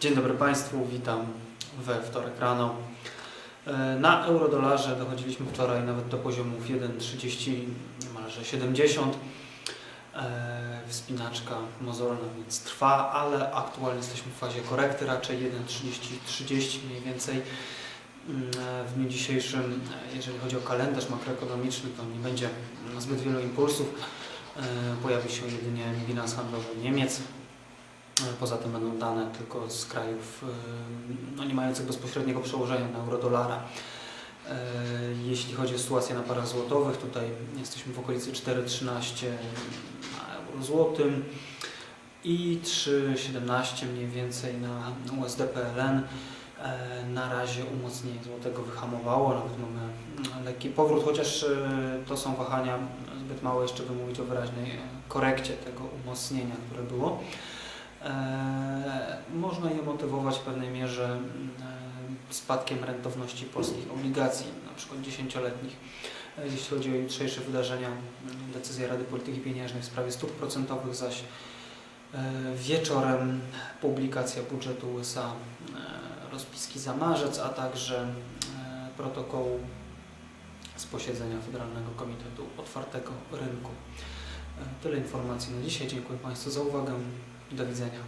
Dzień dobry Państwu, witam we wtorek rano. E, Na eurodolarze dochodziliśmy wczoraj nawet do poziomów 1,30, niemalże 70. E, Wspinaczka mozolna więc trwa, ale aktualnie jesteśmy w fazie korekty, raczej 1,30-30 mniej więcej. Mm, e, W dniu dzisiejszym, jeżeli chodzi o kalendarz makroekonomiczny, to nie będzie zbyt wielu impulsów. Pojawi się jedynie bilans handlowy Niemiec, Poza tym będą dane tylko z krajów y, no, nie mających bezpośredniego przełożenia na euro-dolara. Y, Jeśli chodzi o sytuację na parach złotowych, tutaj jesteśmy w okolicy 4,13 na euro złotym i 3,17 mniej więcej na USD PLN. E, Na razie umocnienie złotego wyhamowało, nawet mamy lekki powrót, chociaż y, to są wahania zbyt małe jeszcze by mówić o wyraźnej korekcie tego umocnienia, które było. E, Można je motywować w pewnej mierze e, spadkiem rentowności polskich obligacji, na przykład dziesięcioletnich. E, Jeśli chodzi o jutrzejsze wydarzenia, m, decyzja Rady Polityki Pieniężnej w sprawie stóp procentowych, zaś wieczorem publikacja budżetu USA, rozpiski za marzec, a także protokołu z posiedzenia Federalnego Komitetu Otwartego Rynku. Tyle informacji na dzisiaj. Dziękuję Państwu za uwagę. Do widzenia.